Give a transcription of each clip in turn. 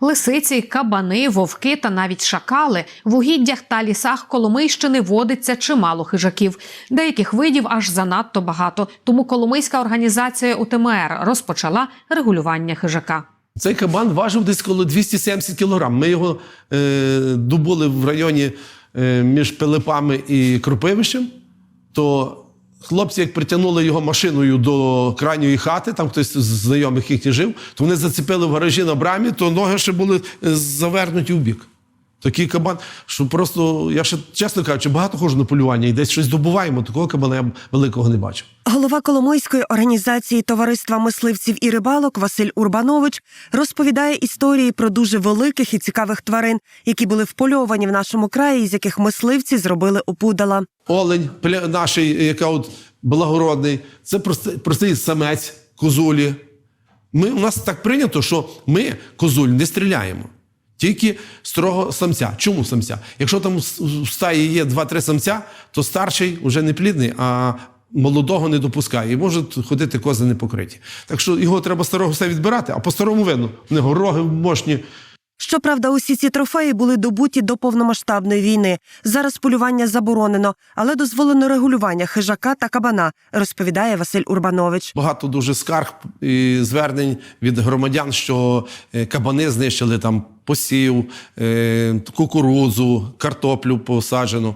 Лисиці, кабани, вовки та навіть шакали в угіддях та лісах Коломийщини водиться чимало хижаків. Деяких видів аж занадто багато. Тому Коломийська організація УТМР розпочала регулювання хижака. Цей кабан важив десь коло 270 кілограм. Ми його е, добули в районі е, між Пилипами і Кропивищем. То хлопці, як притягнули його машиною до крайньої хати, там хтось з знайомих їх жив, то вони зацепили в гаражі на брамі, то ноги ще були е, завернуті в бік. Такий кабан, що просто, я ще чесно кажучи, багато ходжу на полювання і десь щось добуваємо. Такого кабана я великого не бачив. Голова Коломойської організації Товариства мисливців і рибалок Василь Урбанович розповідає історії про дуже великих і цікавих тварин, які були впольовані в нашому краї, з яких мисливці зробили опудала. Олень, наш, яка от благородний, це простий, простий самець козулі. Ми, у нас так прийнято, що ми козуль не стріляємо. Тільки строго самця. Чому самця? Якщо там в стаї є 2-3 самця, то старший вже не плідний, а молодого не допускає. І можуть ходити кози непокриті. Так що його треба старого все відбирати, а по старому видно. В нього роги мощні, Щоправда, усі ці трофеї були добуті до повномасштабної війни. Зараз полювання заборонено, але дозволено регулювання хижака та кабана, розповідає Василь Урбанович. Багато дуже скарг і звернень від громадян, що е, кабани знищили там посів, кукурузу, кукурудзу, картоплю посаджену.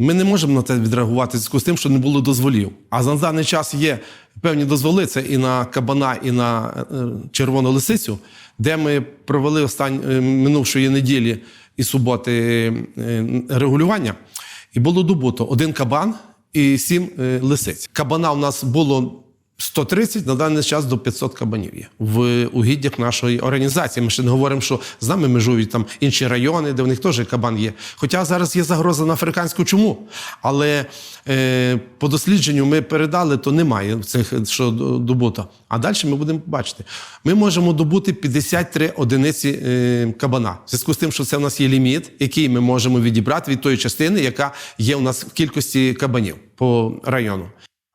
Ми не можемо на це відреагувати в зв'язку з тим, що не було дозволів. А за даний час є певні дозволи це і на кабана, і на е, червону лисицю, де ми провели остань е, минувшої неділі і суботи е, регулювання. І було добуто один кабан і сім лисиць. Кабана у нас було 130, на даний час до 500 кабанів є в угіддях нашої організації. Ми ще не говоримо, що з нами межують там інші райони, де в них теж кабан є. Хоча зараз є загроза на африканську чуму. Але е, по дослідженню ми передали, то немає цих, що добуто. А далі ми будемо бачити. Ми можемо добути 53 одиниці е, кабана. В зв'язку з тим, що це в нас є ліміт, який ми можемо відібрати від тої частини, яка є у нас в кількості кабанів по району.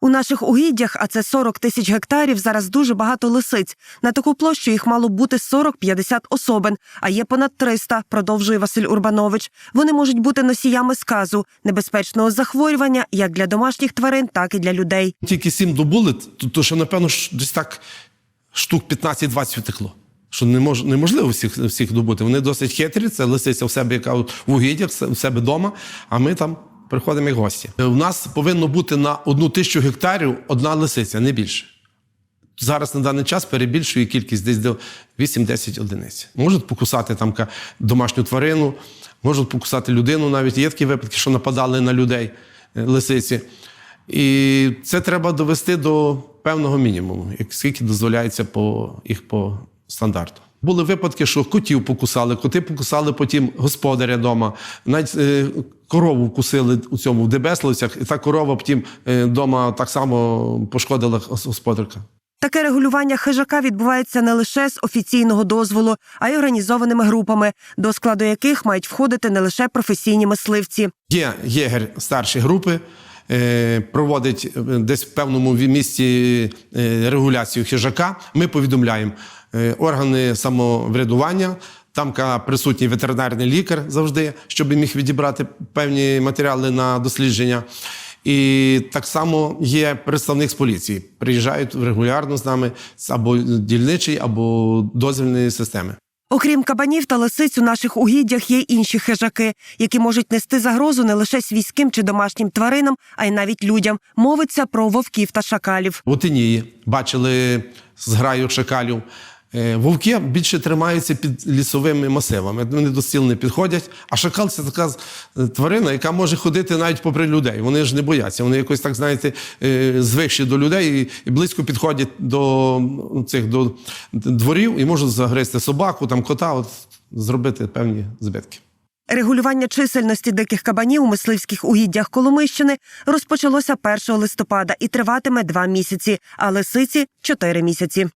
У наших угіддях, а це 40 тисяч гектарів, зараз дуже багато лисиць. На таку площу їх мало бути 40-50 особин, а є понад 300, продовжує Василь Урбанович. Вони можуть бути носіями сказу, небезпечного захворювання як для домашніх тварин, так і для людей. Тільки сім добули, то, що, напевно, десь так штук 15-20 втекло. Що не мож, неможливо всіх, всіх добути. Вони досить хитрі, це лисиця в себе, яка в угіддях, в себе вдома, а ми там приходимо як гості. У нас повинно бути на одну тисячу гектарів одна лисиця, не більше. Зараз на даний час перебільшує кількість десь до 8-10 одиниць. Можуть покусати там домашню тварину, можуть покусати людину. Навіть є такі випадки, що нападали на людей е, лисиці. І це треба довести до певного мінімуму, як скільки дозволяється по їх по стандарту. Були випадки, що котів покусали, коти покусали потім господаря вдома. Навіть е, корову вкусили у цьому в Дебесловцях, і та корова потім вдома так само пошкодила господарка. Таке регулювання хижака відбувається не лише з офіційного дозволу, а й організованими групами, до складу яких мають входити не лише професійні мисливці. Є єгер старші групи, е, проводить е, десь в певному місці е, регуляцію хижака. Ми повідомляємо е, органи самоврядування. Там присутній ветеринарний лікар завжди, щоб міг відібрати певні матеріали на дослідження. І так само є представник з поліції. Приїжджають регулярно з нами або дільничої, або дозвільної системи. Окрім кабанів та лисиць, у наших угіддях є інші хижаки, які можуть нести загрозу не лише свійським чи домашнім тваринам, а й навіть людям. Мовиться про вовків та шакалів. У тині бачили зграю шакалів. Е, Вовки більше тримаються під лісовими масивами. Вони до стіл не підходять. А шакал це така е, тварина, яка може ходити навіть попри людей. Вони ж не бояться. Вони якось так, знаєте, е, звикші до людей і- близько підходять до цих до дворів і можуть загризти собаку, там кота, от зробити певні збитки. Регулювання чисельності диких кабанів у мисливських угіддях Коломийщини розпочалося 1 листопада і триватиме два місяці, а лисиці чотири місяці.